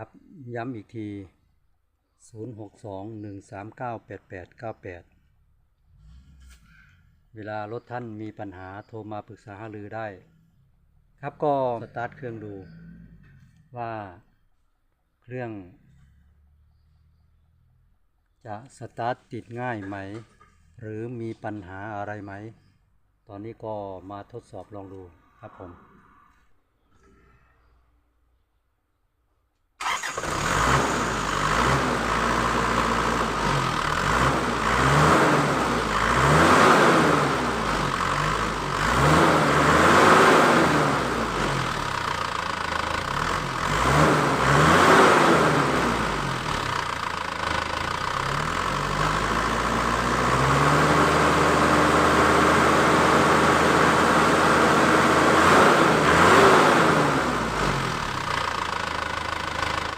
ครับย้ำอีกที 0621398898 เวลารถท่านมีปัญหาโทรมาปรึกษาหารือได้ ครับก็สตาร์ทเครื่องดู ว่าเครื่อง จะสตาร์ทติดง่ายไหม หรือมีปัญหาอะไรไหม ตอนนี้ก็มาทดสอบลองดูครับผม